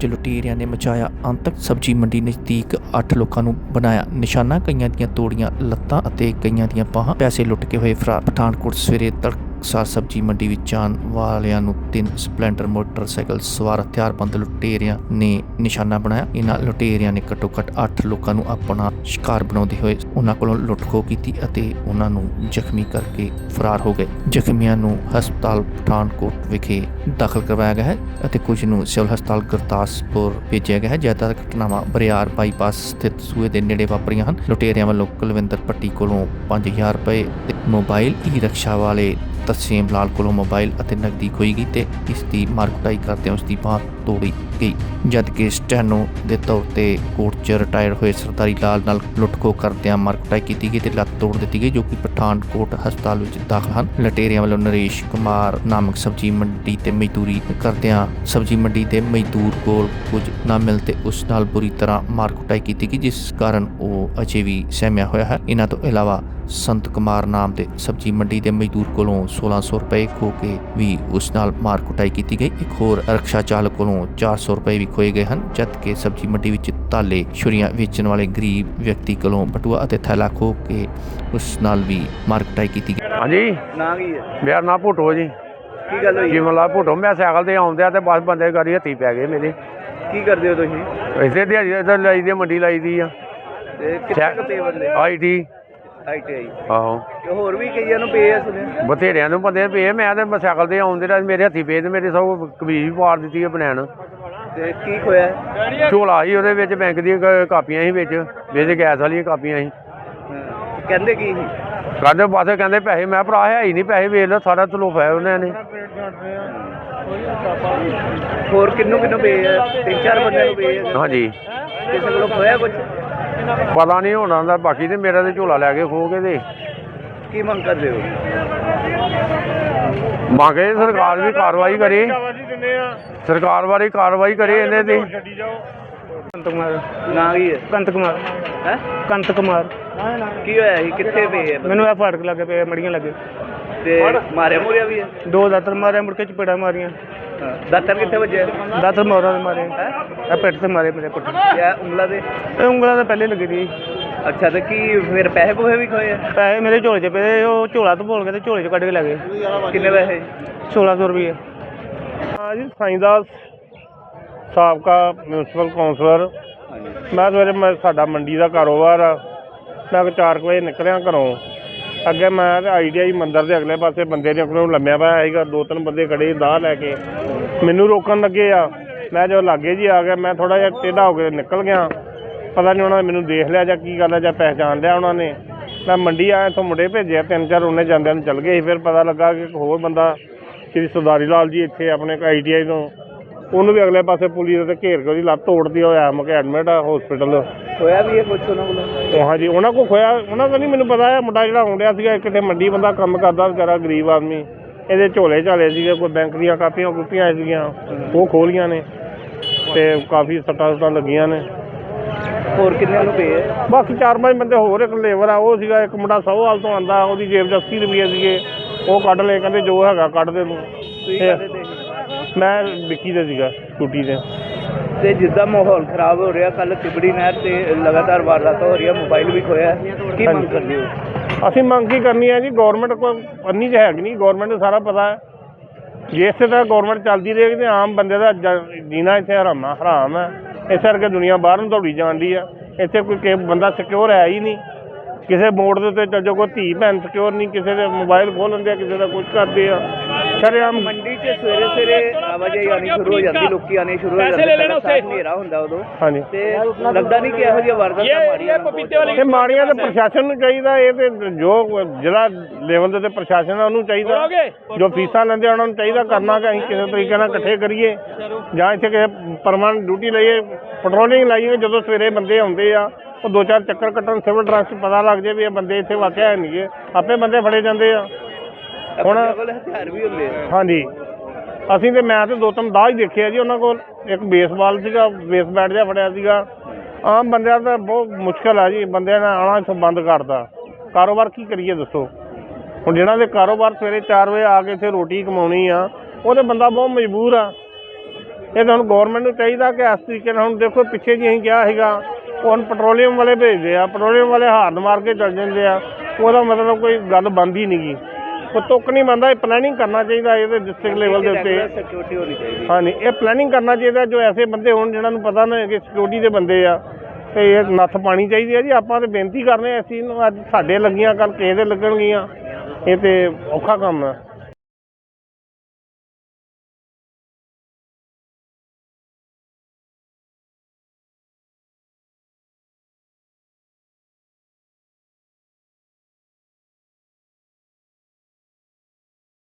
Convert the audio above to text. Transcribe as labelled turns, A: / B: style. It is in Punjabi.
A: ਪਠਾਨਕੋਟ ਲੁਟੇਰਿਆਂ ਨੇ ਮਚਾਇਆ ਅੰਤਕ ਸਬਜ਼ੀ ਮੰਡੀ ਨਜ਼ਦੀਕ 8 ਲੋਕਾਂ ਨੂੰ ਬਣਾਇਆ ਨਿਸ਼ਾਨਾ, ਕਈਆਂ ਦੀਆਂ ਤੋੜੀਆਂ ਲੱਤਾਂ ਅਤੇ ਕਈਆਂ ਦੀਆਂ ਬਾਹਾਂ। ਪੈਸੇ ਲੁੱਟ ਕੇ ਹੋਏ ਫਰਾਰ। ਪਠਾਨਕੋਟ ਸਵੇਰੇ ਤੜਕ ਤੜਕਸਾਰ ਸਬਜ਼ੀ ਮੰਡੀ ਵਿੱਚ ਜਾਣ ਵਾਲਿਆਂ ਨੂੰ ਤਿੰਨ ਸਪਲੈਂਡਰ ਮੋਟਰਸਾਈਕਲ ਸਵਾਰ ਹਥਿਆਰਬੰਦ ਲੁਟੇਰਿਆਂ ਨੇ ਨਿਸ਼ਾਨਾ ਬਣਾਇਆ। ਇਹਨਾਂ ਲੁਟੇਰਿਆਂ ਨੇ ਘੱਟੋ ਘੱਟ 8 ਲੋਕਾਂ ਨੂੰ ਆਪਣਾ ਸ਼ਿਕਾਰ ਬਣਾਉਂਦੇ ਹੋਏ ਉਹਨਾਂ ਕੋਲੋਂ ਲੁੱਟਖੋ ਕੀਤੀ ਅਤੇ ਉਹਨਾਂ ਨੂੰ ਜ਼ਖਮੀ ਕਰਕੇ ਫਰਾਰ ਹੋ ਗਏ। ਜ਼ਖਮੀਆਂ ਨੂੰ ਹਸਪਤਾਲ ਪਠਾਨਕੋਟ ਵਿਖੇ ਦਾਖਲ ਕਰਵਾਇਆ ਗਿਆ ਹੈ ਅਤੇ ਕੁਝ ਨੂੰ ਸਿਵਲ ਹਸਪਤਾਲ ਗੁਰਦਾਸਪੁਰ ਭੇਜਿਆ ਗਿਆ ਹੈ। ਜ਼ਿਆਦਾਤਰ ਘਟਨਾਵਾਂ ਬਰਿਆਰ ਬਾਈਪਾਸ ਸਥਿਤ ਸੂਏ ਦੇ ਨੇੜੇ ਵਾਪਰੀਆਂ ਹਨ। ਲੁਟੇਰਿਆਂ ਵੱਲੋਂ ਕੁਲਵਿੰਦਰ ਪੱਟੀ ਕੋਲੋਂ 5000 ਰੁਪਏ ਤੇ ਮੋਬਾਈਲ ਈ ਰਕਸ਼ਾ ਵਾਲੇ ਤਸੀਮ ਲਾਲ ਕੋਲੋਂ ਮੋਬਾਈਲ ਅਤੇ ਨਕਦੀ ਖੋਈ ਗਈ ਤੇ ਇਸ ਦੀ ਮਾਰਕਟਾਈ ਕਰਦਿਆਂ ਉਸ ਦੀ ਬਾਂਹ ਤੋੜੀ ਗਈ। ਜਦ ਕਿ ਸਟੈਨੋ ਦੇ ਤੌਰ ਤੇ ਕੋਰਟ 'ਚ ਰਿਟਾਇਰ ਹੋਏ ਸਰਦਾਰੀ ਲਾਲ ਨਾਲ ਲੁੱਟਖੋ ਕਰਦਿਆਂ ਮਾਰਕਟਾਈ ਕੀਤੀ ਗਈ ਤੇ ਲੱਤ ਤੋੜ ਦਿੱਤੀ ਗਈ, ਜੋ ਕਿ ਪਠਾਨਕੋਟ ਹਸਪਤਾਲ ਵਿੱਚ ਦਾਖਲ ਹਨ। ਲਟੇਰਿਆਂ ਵੱਲੋਂ ਨਰੇਸ਼ ਕੁਮਾਰ ਨਾਮਕ ਸਬਜ਼ੀ ਮੰਡੀ ਤੇ ਮਜ਼ਦੂਰੀ ਕਰਦਿਆਂ ਸਬਜ਼ੀ ਮੰਡੀ ਦੇ ਮਜ਼ਦੂਰ ਕੋਲ ਕੁਝ ਨਾ ਮਿਲ ਤੇ ਉਸ ਨਾਲ ਬੁਰੀ ਤਰ੍ਹਾਂ ਮਾਰਕਟਾਈ ਕੀਤੀ ਗਈ, ਜਿਸ ਕਾਰਨ ਉਹ ਅਜੇ ਵੀ ਸਹਿਮਿਆ ਹੋਇਆ ਹੈ। ਇਹਨਾਂ ਤੋਂ ਇਲਾਵਾ ਸੰਤ ਕੁਮਾਰ ਨਾਮ ਦੇ ਸਬਜ਼ੀ ਮੰਡੀ ਦੇ ਮਜ਼ਦੂਰ ਕੋਲੋਂ 1600 ਰੁਪਏ ਖੋ ਕੇ ਵੀ ਉਸ ਨਾਲ ਮਾਰ ਕੁਟਾਈ ਕੀਤੀ ਗਈ। ਇੱਕ ਹੋਰ ਰਕਸ਼ਾ ਚਾਲਕ ਕੋਲੋਂ 400 ਰੁਪਏ ਵੀ ਖੋਏ ਗਏ ਹਨ ਜਦਕਿ ਸਬਜ਼ੀ ਮੰਡੀ ਵਿੱਚ ਤਾਲੇ ਛੁਰੀਆਂ ਵੇਚਣ ਵਾਲੇ ਗਰੀਬ ਵਿਅਕਤੀ ਕੋਲੋਂ ਬਟੂਆ ਅਤੇ ਥੈਲਾ ਖੋ ਕੇ ਉਸ ਨਾਲ ਵੀ ਮਾਰ ਕੁਟਾਈ ਕੀਤੀ ਗਈ।
B: ਹਾਂਜੀ।
C: ਨਾਂ ਕੀ ਹੈ?
B: ਮੇਰਾ ਨਾਂ ਭੁੱਟੋ ਜੀ।
C: ਕੀ ਗੱਲ ਹੋਈ?
B: ਜੀਵਨ ਲਾਲ ਭੁੱਟੋ ਮੈਂ ਸਾਈਕਲ ਤੇ ਆਉਂਦਿਆ ਤੇ ਬਸ ਬੰਦੇ ਗਾੜੀ ਹੱਥੀ ਪੈ ਗਏ ਮੇਰੇ।
C: ਕੀ ਕਰਦੇ ਹੋ ਤੁਸੀਂ?
B: ਇਸੇ ਦਿਹਾੜੀ ਇਧਰ ਲਾਈ ਦੀ ਮੰਡੀ ਲਾਈ ਦੀ ਆ।
C: ਤੇ ਕਿੰਨੇ ਕੁ ਪੇ ਬੰਦੇ
B: ਆਈਟੀ
C: ਆਈਟੀਆਈ
B: ਆਹੋ।
C: ਤੇ ਹੋਰ ਵੀ ਕਈਆਂ ਨੂੰ ਪੇ ਆ ਸੁਣਿਆ?
B: ਬਥੇਰਿਆਂ ਨੂੰ ਬੰਦੇ ਪਏ ਮੈਂ ਤੇ ਮੈਂ ਸਾਈਕਲ ਤੇ ਆਉਂਦੇ ਰਿਹਾ ਮੇਰੇ ਹੱਥੀ ਪਏ ਤੇ ਮੇਰੇ ਸਭ ਕਮੀਜ਼ ਵੀ ਪਾੜ ਦਿੱਤੀ ਹੈ ਬਨੈਣ
C: ਤੇ ਕੀ ਖੋਇਆ?
B: ਝੋਲਾ ਸੀ ਉਹਦੇ ਵਿੱਚ ਬੈਂਕ ਦੀਆਂ ਕ- ਕਾਪੀਆਂ ਸੀ ਵਿੱਚ ਵਿੱਚ ਗੈਸ ਵਾਲੀਆਂ ਕਾਪੀਆਂ ਸੀ।
C: ਹਾਂ। ਕਹਿੰਦੇ ਕੀ ਸੀ?
B: ਕਹਿੰਦੇ ਪਾਸੇ ਕਹਿੰਦੇ ਪੈਸੇ ਮੈਂ ਭਰਾ ਹੈ ਹੀ ਨਹੀਂ ਪੈਸੇ ਵੇਚ ਲਓ ਸਾਰਾ ਤਲੋਫਾ ਉਹਨਾਂ ਨੇ।
C: ਹੋਰ ਕਿੰਨੂੰ ਕਿੰਨੂੰ ਪੇ ਆ? ਤਿੰਨ ਚਾਰ ਬੰਦਿਆਂ ਨੂੰ ਪੇ ਆ?
B: ਹਾਂਜੀ।
C: ਕਿਸੇ ਕੋਲੋਂ ਖੋਇਆ ਕੁਝ
B: ਪਤਾ ਨਹੀਂ ਹੋਣਾ ਦਾ ਬਾਕੀ ਤੇ ਮੇਰਾ ਤੇ ਝੋਲਾ ਲੈ ਕੇ ਖੋ ਕੇ ਤੇ।
C: ਕੀ ਮੰਗ ਕਰਦੇ ਹੋ?
B: ਮੰਗੇ ਸਰਕਾਰ ਵੀ ਕਾਰਵਾਈ ਕਰੇ। ਸਰਕਾਰ ਵਾਲੀ ਕਾਰਵਾਈ ਕਰੇ ਇਹਨੇ ਤੇ।
D: ਕੰਤ ਕੁਮਾਰ
C: ਨਾਂ ਕੀ ਹੈ?
D: ਕੰਤ ਕੁਮਾਰ
C: ਹੈ?
D: ਕੰਤ ਕੁਮਾਰ
C: ਕੀ ਹੋਇਆ ਸੀ ਕਿੱਥੇ ਪੇ ਆ
D: ਮੈਨੂੰ ਇਹ ਫਾਟਕ ਲੱਗੇ ਪਏ ਮੜੀਆਂ ਲੱਗੇ।
C: ਤੇ ਮਾਰਿਆ ਮੁਰਿਆ ਵੀ ਹੈ?
D: ਦੋ ਦਾਤਰ ਮਾਰੇ ਮੁੜ ਕੇ ਚਪੇੜਾ ਮਾਰੀਆਂ।
C: ਹਾਂ। ਦਾਤਰ ਕਿੱਥੇ ਵੱਜਿਆ?
D: ਦਾਤਰ ਮੋਰਾਂ ਦੇ ਮਾਰੇ।
C: ਹੈ
D: ਇਹ ਪਿੱਠ ਤੇ ਮਾਰੇ ਮੇਰੇ ਪੁੱਟ
C: ਯਾ ਉਂਗਲਾ ਦੇ?
D: ਇਹ ਉਂਗਲਾਂ ਤਾਂ ਪਹਿਲੇ ਲੱਗੀ ਦੀ।
C: ਅੱਛਾ ਤੇ ਕੀ ਫਿਰ ਪੈਸੇ ਪੂਹੇ ਵੀ ਖੋਏ ਆ?
D: ਪੈਸੇ ਮੇਰੇ ਝੋਲੇ 'ਚ ਪਏ ਉਹ ਝੋਲਾ ਤੋਂ ਭੋਲ ਕੇ ਤੇ ਝੋਲੇ 'ਚ ਕੱਢ ਕੇ ਲੈ ਗਏ।
C: ਕਿੰਨੇ ਪੈਸੇ?
D: 1600 ਰੁਪਏ
E: ਹਾਂ ਜੀ ਸਾਈਂਦਾਸ ਸਾਬਕਾ ਮਿਊਨਿਸਪਲ ਕਾਉਂਸਲਰ ਮੈਂ ਸਵੇਰੇ ਮੈਂ ਸਾਡਾ ਮੰਡੀ ਦਾ ਕਾਰੋਬਾਰ ਆ। ਮੈਂ ਕੁ ਚਾਰ ਕੁ ਵਜੇ ਨਿਕਲਿਆ ਘਰੋਂ। ਅੱਗੇ ਮੈਂ ਤੇ ਆਈਡੀਆਈ ਮੰਦਿਰ ਦੇ ਅਗਲੇ ਪਾਸੇ ਬੰਦੇ ਨੇ ਕੋਲੋਂ ਲੰਮਿਆ ਪਿਆ ਸੀਗਾ ਦੋ ਤਿੰਨ ਬੰਦੇ ਖੜੇ ਦਾਹ ਲੈ ਕੇ। ਮੈਨੂੰ ਰੋਕਣ ਲੱਗੇ ਆ। ਮੈਂ ਜਦੋਂ ਲਾਗੇ ਜੀ ਆ ਗਿਆ, ਮੈਂ ਥੋੜਾ ਜਿਹਾ ਟੇਢਾ ਹੋ ਕੇ ਨਿਕਲ ਗਿਆ। ਪਤਾ ਨਹੀਂ ਉਹਨਾਂ ਨੇ ਮੈਨੂੰ ਦੇਖ ਲਿਆ ਜਾਂ ਕੀ ਗੱਲ ਹੈ ਜਾਂ ਪਹਿਚਾਣ ਲਿਆ ਉਹਨਾਂ ਨੇ। ਮੈਂ ਮੰਡੀ ਆਇਆ ਇੱਥੋਂ ਮੁੰਡੇ ਭੇਜਿਆ ਤਿੰਨ ਚਾਰ, ਉਹਨੇ ਜਾਂਦਿਆਂ ਨੂੰ ਚੱਲ ਗਏ ਸੀ। ਫਿਰ ਪਤਾ ਲੱਗਾ ਕਿ ਇੱਕ ਹੋਰ ਬੰਦਾ ਸ਼੍ਰੀ ਸਰਦਾਰੀ ਲਾਲ ਜੀ ਇੱਥੇ ਆਪਣੇ ਆਈਟੀਆਈ ਤੋਂ। ਉਹਨੂੰ ਵੀ ਅਗਲੇ ਪਾਸੇ ਪੁਲਿਸ ਦੇ ਘੇਰ ਕੇ ਉਹਦੀ ਲੱਤ ਤੋੜਦੀ ਹੋਇਆ ਮੁਕੇ ਐਡਮਿਟ ਆ ਹਸਪੀਟਲ
C: ਖੋਇਆ ਵੀ ਹੈ ਕੁਝ ਉਹਨਾਂ ਕੋਲੋਂ
E: ਉਹ ਹਾਂਜੀ ਉਹਨਾਂ ਕੋ ਖੋਇਆ ਉਹਨਾਂ ਦਾ ਨਹੀਂ ਮੈਨੂੰ ਪਤਾ ਹੈ ਮੁੰਡਾ ਜਿਹੜਾ ਆਉਂਦਿਆ ਸੀਗਾ ਕਿਤੇ ਮੰਡੀ ਬੰਦਾ ਕੰਮ ਕਰਦਾ ਵਿਚਾਰਾ ਗਰੀਬ ਆਦਮੀ। ਇਹਦੇ ਝੋਲੇ ਝਾਲੇ ਸੀਗੇ ਕੋਈ ਬੈਂਕ ਦੀਆਂ ਕਾਪੀਆਂ ਕੁਪੀਆਂ ਸੀਗੀਆਂ ਉਹ ਖੋਲੀਆਂ ਨੇ ਤੇ ਕਾਫੀ ਸੱਟਾਂ ਸੁੱਟਾਂ ਲੱਗੀਆਂ ਨੇ।
C: ਹੋਰ ਕਿੰਨੇ ਨੂੰ ਪੇ ਆ?
E: ਬਾਕੀ ਚਾਰ ਪੰਜ ਬੰਦੇ ਹੋਰ ਇੱਕ ਲੇਬਰ ਆ ਉਹ ਸੀਗਾ ਇੱਕ ਮੁੰਡਾ ਸੌਹਾਲ ਤੋਂ ਆਂਦਾ ਉਹਦੀ ਜੇਬ 'ਚ 80 ਰੁਪਏ ਸੀਗੇ ਉਹ ਕੱਢ ਲਏ ਕਹਿੰਦੇ ਜੋ ਹੈਗਾ ਕੱਢ ਦੇ ਤੂੰ।
C: ਤੁਸੀਂ
E: ਮੈਂ ਵਿੱਕੀ ਦੇ ਸੀਗਾ ਸਕੂਟੀ ਤੇ।
C: ਤੇ ਜਿੱਦਾਂ ਮਾਹੌਲ ਖਰਾਬ ਹੋ ਰਿਹਾ ਕੱਲ ਤਿਬੜੀ ਨਹਿਰ ਤੇ ਲਗਾਤਾਰ ਵਾਰਦਾਤਾਂ ਹੋ ਰਹੀਆਂ ਮੋਬਾਈਲ ਵੀ ਖੋਇਆ ਕੀ ਮੰਗ ਕਰਦੇ ਹੋ?
E: ਅਸੀਂ ਮੰਗ ਕੀ ਕਰਨੀ ਹੈ ਜੀ ਗਵਰਨਮੈਂਟ ਕੋਲ ਅੰਨੀ ਚ ਹੈਗੀ ਨਹੀਂ ਗਵਰਨਮੈਂਟ ਨੂੰ ਸਾਰਾ ਪਤਾ ਹੈ। ਜੇ ਇਸੇ ਤਰ੍ਹਾਂ ਗਵਰਨਮੈਂਟ ਚੱਲਦੀ ਰਹੇਗੀ ਤੇ ਆਮ ਬੰਦੇ ਦਾ ਜੀਣਾ ਇੱਥੇ ਹਰਾਮਾ ਹਰਾਮ ਹੈ। ਇਸ ਕਰਕੇ ਦੁਨੀਆ ਬਾਹਰ ਨੂੰ ਦੌੜੀ ਜਾਂਦੀ ਆ। ਇੱਥੇ ਕੋਈ ਬੰਦਾ ਸਿਕਿਉਰ ਹੈ ਹੀ ਨਹੀਂ। ਕਿਸੇ ਮੋੜ ਦੇ ਉੱਤੇ ਚੱਲ ਜਾਓ ਕੋਈ ਧੀ ਭੈਣ ਸਿਕਿਉਰ ਨਹੀਂ ਕਿਸੇ ਦੇ ਮੋਬਾਈਲ ਖੋਲ ਲੈਂਦੇ ਆ ਕਿਸੇ ਦਾ ਕੁਝ ਕਰਦੇ ਆ। ਸ਼ਰੇਆਮ
C: ਮੰਡੀ 'ਚ ਸਵੇਰੇ ਸਵੇਰੇ ਆਵਾਜਾਈ ਆਣੀ ਸ਼ੁਰੂ ਹੋ ਜਾਂਦੀ ਲੋਕੀ ਆਣੇ ਸ਼ੁਰੂ ਹੋ ਜਾਂਦੇ ਪਹਿਲਾਂ ਸਾਫ਼ ਹਨੇਰਾ ਹੁੰਦਾ ਉਦੋਂ।
E: ਹਾਂਜੀ।
C: ਤੇ ਲੱਗਦਾ ਨਹੀਂ ਕਿ ਇਹੋ ਜਿਹੀਆਂ ਵਾਰਦਾਤਾਂ ਮਾਰੀਆਂ ਨਾ
E: ਇਹ ਮਾੜੀਆਂ ਤੇ ਪ੍ਰਸ਼ਾਸਨ ਨੂੰ ਚਾਹੀਦਾ ਇਹ ਤੇ ਜੋ ਜ਼ਿਲ੍ਹਾ ਲੈਵਲ ਦੇ ਤੇ ਪ੍ਰਸ਼ਾਸਨ ਆ ਉਹਨੂੰ ਚਾਹੀਦਾ। ਜੋ ਫੀਸਾਂ ਲੈਂਦੇ ਉਹਨਾਂ ਨੂੰ ਚਾਹੀਦਾ ਕਰਨਾ ਕਿ ਅਸੀਂ ਕਿਸੇ ਤਰੀਕੇ ਨਾਲ ਇਕੱਠੇ ਕਰੀਏ। ਜਾਂ ਇੱਥੇ ਕਿਸੇ ਪਰਮਾਨੈਂਟ ਡਿਊਟੀ ਲਈਏ ਪੈਟਰੋਲਿੰਗ ਲਾਈਏ ਜਦੋਂ ਸਵੇਰੇ ਬੰਦੇ ਆਉਂਦੇ ਆ ਉਹ ਦੋ ਚਾਰ ਚੱਕਰ ਕੱਟਣ ਸਿਵਲ ਡਰੈਸ ਪਤਾ ਲੱਗ ਜੇ ਵੀ ਇਹ ਬੰਦੇ ਇੱਥੇ ਵਾਕਿਆ ਹੈ ਆਪੇ ਬੰਦੇ ਫੜੇ ਜਾਂਦੇ ਆ। ਹੁਣ
C: ਆਪਣੇ ਕੋਲ ਹਥਿਆਰ ਵੀ ਹੁੰਦੇ ਆ।
E: ਹਾਂਜੀ। ਅਸੀਂ ਤੇ ਮੈਂ ਤੇ ਦੋ ਤਿੰਨ ਹੀ ਦੇਖਿਆ ਜੀ ਉਹਨਾਂ ਕੋਲ। ਇੱਕ ਬੇਸਬਾਲ ਸੀਗਾ ਬੇਸ ਬੈਟ ਜਿਹਾ ਫੜਿਆ ਸੀਗਾ। ਆਮ ਬੰਦਿਆਂ ਦਾ ਬਹੁਤ ਮੁਸ਼ਕਲ ਆ ਜੀ ਬੰਦਿਆਂ ਨੇ ਆਉਣਾ ਇੱਥੋਂ ਬੰਦ ਕਰਤਾ। ਕਾਰੋਬਾਰ ਕੀ ਕਰੀਏ ਦੱਸੋ? ਹੁਣ ਜਿਹਨਾਂ ਦੇ ਕਾਰੋਬਾਰ ਸਵੇਰੇ 4 ਵਜੇ ਆ ਕੇ ਇੱਥੇ ਰੋਟੀ ਕਮਾਉਣੀ ਆ ਉਹਦੇ ਬੰਦਾ ਬਹੁਤ ਮਜਬੂਰ ਆ। ਇਹ ਤਾਂ ਹੁਣ ਗਵਰਨਮੈਂਟ ਨੂੰ ਚਾਹੀਦਾ ਕਿ ਇਸ ਤਰੀਕੇ ਨਾਲ ਹੁਣ ਦੇਖੋ ਪਿੱਛੇ ਜੀ ਅਸੀਂ ਕਿਹਾ ਉਹ ਹੁਣ ਪੈਟਰੋਲੀਅਮ ਵਾਲੇ ਭੇਜਦੇ ਆ ਪੈਟਰੋਲੀਅਮ ਵਾਲੇ ਹਾਰਨ ਮਾਰ ਕੇ ਚੱਲ ਜਾਂਦੇ ਆ। ਉਹਦਾ ਮਤਲਬ ਕੋਈ ਗੱਲ ਬਣਦੀ ਨਹੀਂਗੀ ਉਹ ਤੁੱਕ ਨਹੀਂ ਬੰਦਾ ਇਹ ਪਲੈਨਿੰਗ ਕਰਨਾ ਚਾਹੀਦਾ ਇਹਦੇ ਡਿਸਟ੍ਰਿਕਟ ਲੈਵਲ ਦੇ ਉੱਤੇ।
C: ਸਿਕਿਉਰਿਟੀ ਹੋਣੀ ਚਾਹੀਦੀ
E: ਹਾਂਜੀ ਇਹ ਪਲੈਨਿੰਗ ਕਰਨਾ ਚਾਹੀਦਾ ਜੋ ਐਸੇ ਬੰਦੇ ਹੋਣ ਜਿਨ੍ਹਾਂ ਨੂੰ ਪਤਾ ਨਾ ਕਿ ਸਿਕਿਉਰਿਟੀ ਦੇ ਬੰਦੇ ਆ। ਤੇ ਇਹ ਨੱਥ ਪਾਣੀ ਚਾਹੀਦੀ ਹੈ ਜੀ ਆਪਾਂ ਤੇ ਬੇਨਤੀ ਕਰਨੇ ਆ ਚੀਜ਼ ਨੂੰ ਅੱਜ ਸਾਡੇ ਲੱਗੀਆਂ ਕੱਲ ਕਿਸੇ ਦੇ ਲੱਗਣਗੀਆਂ। ਇਹ ਤੇ ਔਖਾ ਕੰਮ ਹੈ।